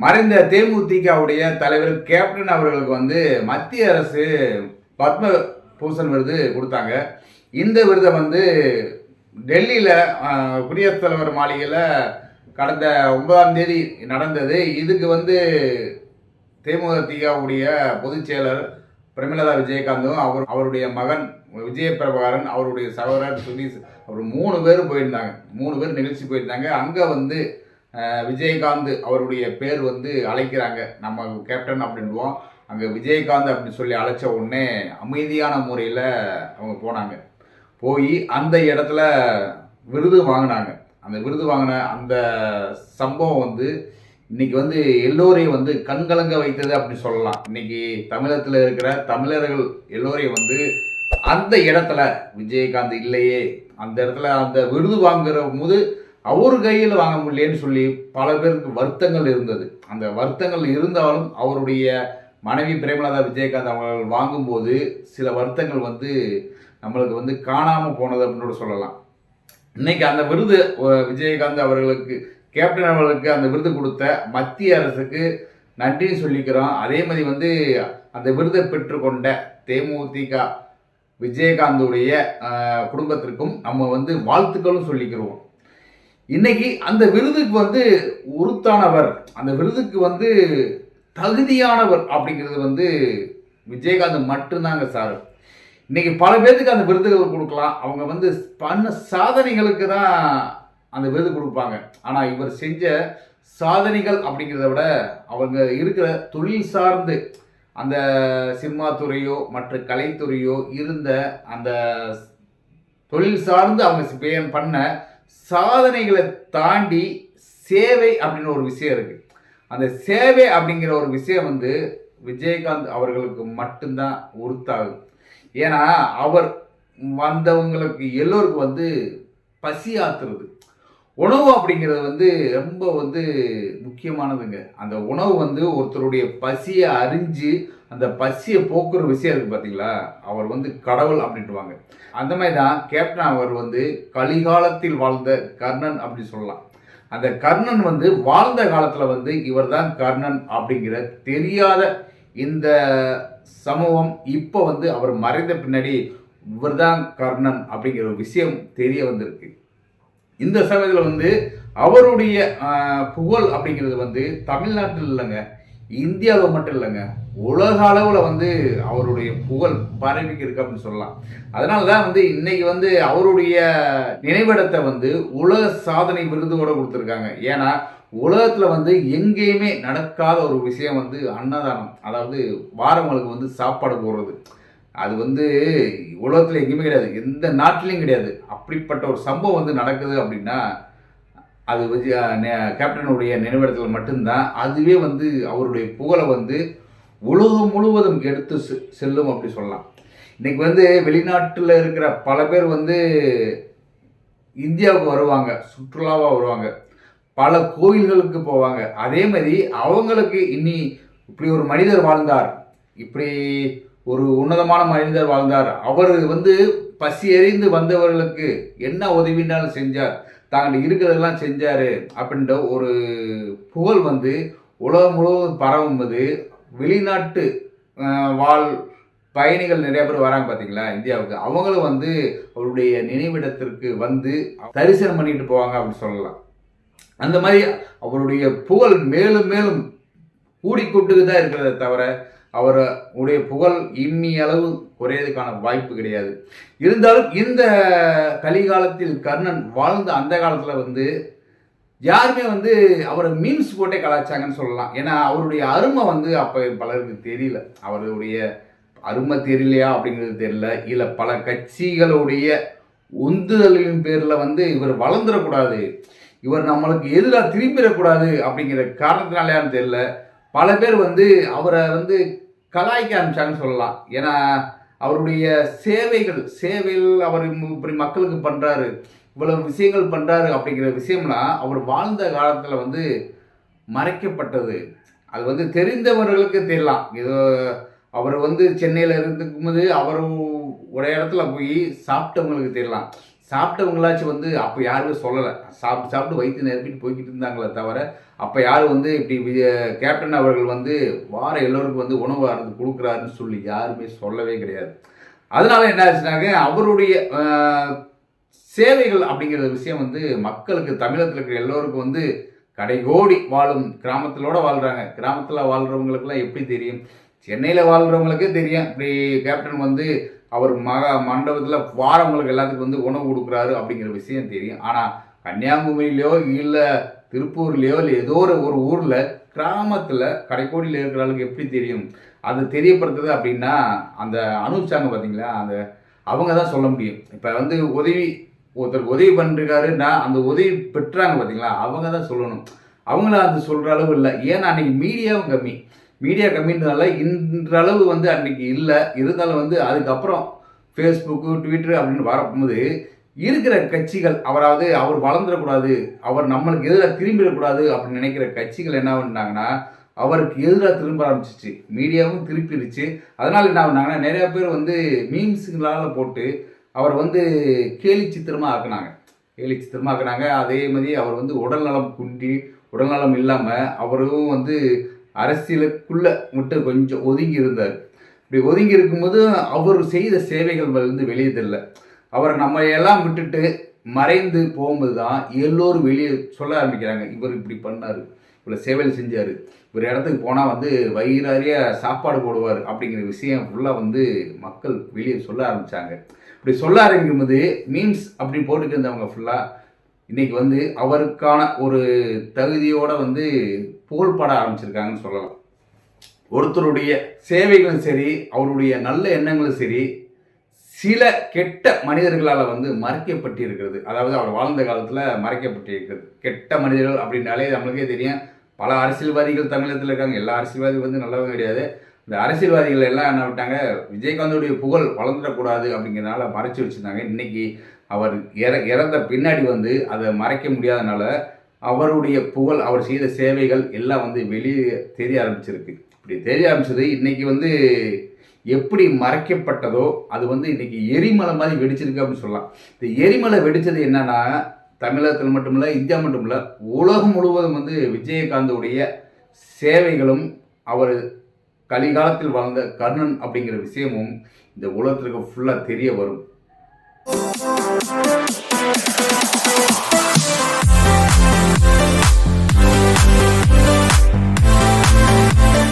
மறைந்த தேமுதிகவுடைய தலைவர் கேப்டன் அவர்களுக்கு வந்து மத்திய அரசு பத்ம பூஷன் விருது கொடுத்தாங்க. இந்த விருதை வந்து டெல்லியில் குடியரசுத் தலைவர் மாளிகையில் கடந்த ஒன்பதாம் தேதி நடந்தது. இதுக்கு வந்து தேமுதிகவுடைய பொதுச் செயலர் பிரேமலதா விஜயகாந்தும் அவர் அவருடைய மகன் விஜய பிரபாகரன் அவருடைய சகோதரர் சுதீஷ் அவர் மூணு பேரும் போயிருந்தாங்க. மூணு பேர் நிகழ்ச்சி போயிருந்தாங்க. அங்கே வந்து விஜயகாந்த் அவருடைய பேர் வந்து அழைக்கிறாங்க. நம்ம கேப்டன் அப்படின்வோம் அங்கே விஜயகாந்த் அப்படின்னு சொல்லி அழைச்ச உடனே அமைதியான முறையில் அவங்க போனாங்க. போய் அந்த இடத்துல விருது வாங்கினாங்க. அந்த விருது வாங்கின அந்த சம்பவம் வந்து இன்னைக்கு வந்து எல்லோரையும் வந்து கண்கலங்க வைத்தது அப்படின்னு சொல்லலாம். இன்னைக்கு தமிழகத்தில் இருக்கிற தமிழர்கள் எல்லோரையும் வந்து அந்த இடத்துல விஜயகாந்த் இல்லையே. அந்த இடத்துல அந்த விருது வாங்குற போது அவர் கையில் வாங்க முடியலன்னு சொல்லி பல பேருக்கு வருத்தங்கள் இருந்தது. அந்த வருத்தங்கள் இருந்தாலும் அவருடைய மனைவி பிரேமலதா விஜயகாந்த் அவர்கள் வாங்கும்போது சில வருத்தங்கள் வந்து நம்மளுக்கு வந்து காணாமல் போனது அப்படின்னு கூட சொல்லலாம். இன்னைக்கு அந்த விருது விஜயகாந்த் அவர்களுக்கு கேப்டன் அவர்களுக்கு அந்த விருது கொடுத்த மத்திய அரசுக்கு நன்றி சொல்லிக்கிறோம். அதே மாதிரி வந்து அந்த விருதை பெற்றுக்கொண்ட தேமுதிக விஜயகாந்துடைய குடும்பத்திற்கும் நம்ம வந்து வாழ்த்துக்களும் சொல்லிக்கிறோம். இன்னைக்கு அந்த விருதுக்கு வந்து உருத்தானவர் அந்த விருதுக்கு வந்து தகுதியானவர் அப்படிங்கிறது வந்து விஜயகாந்த் மட்டும்தாங்க சார் இன்னைக்கு பல பேர்த்துக்கு அந்த விருதுகள் கொடுக்கலாம். அவங்க வந்து பண்ண சாதனைகளுக்கு தான் அந்த விருது கொடுப்பாங்க. ஆனால் இவர் செஞ்ச சாதனைகள் அப்படிங்கிறத விட அவங்க இருக்கிற தொழில் சார்ந்து அந்த சினிமா துறையோ மற்ற கலைத்துறையோ இருந்த அந்த தொழில் சார்ந்து அவங்க பே- பண்ண சாதனைகளை தாண்டி சேவை அப்படின்னு ஒரு விஷயம் இருக்கு. அந்த சேவை அப்படிங்கிற ஒரு விஷயம் வந்து விஜயகாந்த் அவர்களுக்கு மட்டும்தான் உறுத்தாகும். ஏன்னா அவர் வந்தவங்களுக்கு எல்லோருக்கும் வந்து பசி ஆத்துறது. உணவு அப்படிங்கிறது வந்து ரொம்ப வந்து முக்கியமானதுங்க. அந்த உணவு வந்து ஒருத்தருடைய பசியை அறிஞ்சு அந்த பசியை போக்குற விஷயம் இருக்கு பார்த்தீங்களா அவர் வந்து கடவுள் அப்படின்ட்டுவாங்க அந்த மாதிரி தான் கேப்டன் அவர் வந்து கலிகாலத்தில் வாழ்ந்த கர்ணன் அப்படின்னு சொல்லலாம். அந்த கர்ணன் வந்து வாழ்ந்த காலத்தில் வந்து இவர் தான் கர்ணன் அப்படிங்கிற தெரியாத இந்த சமூகம் இப்போ வந்து அவர் மறைந்த பின்னாடி இவர் தான் கர்ணன் அப்படிங்கிற ஒரு விஷயம் தெரிய வந்திருக்கு. இந்த சமயத்தில் வந்து அவருடைய புகழ் அப்படிங்கிறது வந்து தமிழ்நாட்டில் இல்லைங்க. இந்தியாவில் மட்டும் இல்லைங்க. உலக அளவில் வந்து அவருடைய புகழ் பரவிக்கு இருக்கு அப்படின்னு சொல்லலாம். அதனால தான் வந்து இன்னைக்கு வந்து அவருடைய நினைவிடத்தை வந்து உலக சாதனை விருதோட கொடுத்துருக்காங்க. ஏன்னா உலகத்தில் வந்து எங்கேயுமே நடக்காத ஒரு விஷயம் வந்து அன்னதானம். அதாவது வாரவங்களுக்கு வந்து சாப்பாடு போடுறது. அது வந்து உலகத்தில் எங்கேயுமே கிடையாது. எந்த நாட்டிலையும் கிடையாது. அப்படிப்பட்ட ஒரு சம்பவம் வந்து நடக்குது அப்படின்னா அது விஜய கேப்டனுடைய நினைவிடத்தில் மட்டும்தான். அதுவே வந்து அவருடைய புகழை வந்து உலகம் முழுவதும் எடுத்து செ- செல்லும் அப்படி சொல்லலாம். இன்றைக்கி வந்து வெளிநாட்டில் இருக்கிற பல பேர் வந்து இந்தியாவுக்கு வருவாங்க சுற்றுலாவாக வருவாங்க பல கோயில்களுக்கு போவாங்க. அதே மாதிரி அவங்களுக்கு இனி இப்படி ஒரு மனிதர் வாழ்ந்தார். இப்படி ஒரு உன்னதமான மனிதர் வாழ்ந்தார். அவர் வந்து பசி எறிந்து வந்தவர்களுக்கு என்ன உதவினாலும் செஞ்சார்? தாங்கள் இருக்கிறதெல்லாம் செஞ்சார் அப்படின்ற ஒரு புகழ் வந்து உலகம் முழுவதும் பரவும்போது வெளிநாட்டு வாழ் பயணிகள் நிறைய பேர் வராங்க பார்த்தீங்களா இந்தியாவுக்கு. அவங்களும் வந்து அவருடைய நினைவிடத்திற்கு வந்து தரிசனம் பண்ணிட்டு போவாங்க அப்படின்னு சொல்லலாம். அந்த மாதிரி அவருடைய புகழ் மேலும் மேலும் கூடிக்கொண்டு தான் இருக்கிறத தவிர அவருடைய புகழ் இம்மி அளவு குறையதுக்கான வாய்ப்பு கிடையாது. இருந்தாலும் இந்த கலிகாலத்தில் கர்ணன் வாழ்ந்த அந்த காலத்தில் வந்து யாருமே வந்து அவரை மீன்ஸ் போட்டே கலாச்சாங்கன்னு சொல்லலாம். ஏன்னா அவருடைய அருமை வந்து அப்போ பலருக்கு தெரியல. அவருடைய அருமை தெரியலையா அப்படிங்கிறது தெரியல. இல்லை பல கட்சிகளுடைய உந்துதலின் பேரில் வந்து இவர் வளர்ந்துடக்கூடாது. இவர் நம்மளுக்கு எதிராக திரும்பிடக்கூடாது அப்படிங்கிற காரணத்தினாலேயான்னு தெரியல. பல பேர் வந்து அவரை வந்து கலாய்க்க ஆரம்பிச்சாங்கன்னு சொல்லலாம். ஏன்னா அவருடைய சேவைகள் சேவையில் அவர் இப்படி மக்களுக்கு பண்ணுறாரு இவ்வளவு விஷயங்கள் பண்ணுறாரு அப்படிங்கிற விஷயம்லாம் அவர் வாழ்ந்த காலத்தில் வந்து மறைக்கப்பட்டது. அது வந்து தெரிந்தவர்களுக்கு தெரியலாம். ஏதோ அவர் வந்து சென்னையில் இருந்துக்கும் போது அவர் ஒரு இடத்துல போய் சாப்பிட்டவங்களுக்கு தெரியலாம். சாப்பிட்டவங்களாச்சும் வந்து அப்போ யாருமே சொல்லலை. சாப்பிட்டு சாப்பிட்டு வயிற்று நிரப்பிட்டு போய்கிட்டு இருந்தாங்களே தவிர அப்போ யாரும் வந்து இப்படி கேப்டன் அவர்கள் வந்து வார எல்லோருக்கும் வந்து உணவு அருந்து கொடுக்குறாருன்னு சொல்லி யாருமே சொல்லவே கிடையாது. அதனால என்ன ஆச்சுனாக்க அவருடைய சேவைகள் அப்படிங்கிற விஷயம் வந்து மக்களுக்கு தமிழகத்தில் இருக்கிற எல்லோருக்கும் வந்து கடைகோடி வாழும் கிராமத்திலோட வாழ்கிறாங்க கிராமத்தில் வாழ்கிறவங்களுக்குலாம் எப்படி தெரியும்? சென்னையில் வாழ்கிறவங்களுக்கே தெரியும். இப்படி கேப்டன் வந்து அவர் மக மண்டபத்தில் வாரவங்களுக்கு எல்லாத்துக்கும் வந்து உணவு கொடுக்குறாரு அப்படிங்கிற விஷயம் தெரியும். ஆனால் கன்னியாகுமரியிலையோ இல்லை திருப்பூர்லேயோ இல்லை ஏதோ ஒரு ஒரு ஊரில் கிராமத்தில் கடைக்கோடியில் இருக்கிற அளவுக்கு எப்படி தெரியும்? அது தெரியப்படுத்துது அப்படின்னா அந்த அனுப்பிச்சாங்க பார்த்தீங்களா அந்த அவங்க தான் சொல்ல முடியும். இப்போ வந்து உதவி ஒருத்தர் உதவி பண்ணிருக்காருன்னா அந்த உதவி பெற்றாங்க பார்த்தீங்களா அவங்க தான் சொல்லணும். அவங்கள அது சொல்கிற அளவு இல்லை. ஏன்னா அன்றைக்கி மீடியாவும் கம்மி மீடியா கம்மின்றதால இன்றளவு வந்து அன்றைக்கி இல்லை. இருந்தாலும் வந்து அதுக்கப்புறம் ஃபேஸ்புக்கு ட்விட்டரு அப்படின்னு வரும்போது இருக்கிற கட்சிகள் அவராவது அவர் வளர்ந்துடக்கூடாது அவர் நம்மளுக்கு எதிராக திரும்பிடக்கூடாது அப்படின்னு நினைக்கிற கட்சிகள் என்ன பண்ணாங்கன்னா அவருக்கு எதிராக திரும்ப ஆரம்பிச்சிச்சு மீடியாவும் திருப்பிடுச்சு. அதனால் என்ன பண்ணாங்கன்னா நிறைய பேர் வந்து மீம்ஸுங்களால் போட்டு அவர் வந்து கேலி சித்திரமாக ஆக்குனாங்க. கேலி சித்திரமாக ஆக்குனாங்க. அதே மாதிரி அவர் வந்து உடல்நலம் குண்டி உடல்நலம் இல்லாமல் அவரும் வந்து அரசியலுக்குள்ள மட்டும் கொஞ்சம் ஒதுங்கி இருந்தார். இப்படி ஒதுங்கி இருக்கும்போது அவர் செய்த சேவைகள் வந்து வெளியதில்லை அவரை நம்ம எல்லாம் விட்டுட்டு மறைந்து போகும்போது தான் எல்லோரும் வெளியே சொல்ல ஆரம்பிக்கிறாங்க இவர் இப்படி பண்ணார் இவ்வளோ சேவைகள் செஞ்சார் ஒரு இடத்துக்கு போனால் வந்து வயிறாரிய சாப்பாடு போடுவார் அப்படிங்கிற விஷயம் ஃபுல்லாக வந்து மக்கள் வெளியே சொல்ல ஆரம்பித்தாங்க இப்படி சொல்ல ஆரம்பிக்கும்போது மீன்ஸ் அப்படி போட்டுட்டு இருந்தவங்க ஃபுல்லாக இன்றைக்கி வந்து அவருக்கான ஒரு தகுதியோடு வந்து புகழ்பட ஆரம்பிச்சிருக்காங்கன்னு சொல்லலாம். ஒருத்தருடைய சேவைகளும் சரி அவருடைய நல்ல எண்ணங்களும் சரி சில கெட்ட மனிதர்களால் வந்து மறைக்கப்பட்டிருக்கிறது. அதாவது அவர் வாழ்ந்த காலத்தில் மறைக்கப்பட்டிருக்கிறது. கெட்ட மனிதர்கள் அப்படின்னாலே நம்மளுக்கே தெரியும். பல அரசியல்வாதிகள் தமிழகத்தில் இருக்காங்க. எல்லா அரசியல்வாதிகள் வந்து நல்லவங்க கிடையாது. இந்த அரசியல்வாதிகள் எல்லாம் என்ன விட்டாங்க விஜயகாந்தோடைய புகழ் வளர்ந்துடக்கூடாது அப்படிங்கிறனால மறைச்சி வச்சுருந்தாங்க. இன்னைக்கு அவர் இற இறந்த பின்னாடி வந்து அதை மறைக்க முடியாதனால அவருடைய புகழ் அவர் செய்த சேவைகள் எல்லாம் வந்து வெளியே தெரிய ஆரம்பிச்சிருக்கு. இப்படி தெரிய ஆரம்பிச்சது இன்றைக்கி வந்து எப்படி மறைக்கப்பட்டதோ அது வந்து இன்னைக்கு எரிமலை மாதிரி வெடிச்சிருக்கு அப்படின்னு சொல்லலாம். இந்த எரிமலை வெடித்தது என்னன்னா தமிழகத்தில் மட்டுமில்ல இந்தியா மட்டுமில்ல உலகம் முழுவதும் வந்து விஜயகாந்தோடைய சேவைகளும் அவர் கலிகாலத்தில் வாழ்ந்த கர்ணன் அப்படிங்கிற விஷயமும் இந்த உலகத்திற்கு ஃபுல்லாக தெரிய வரும். Thank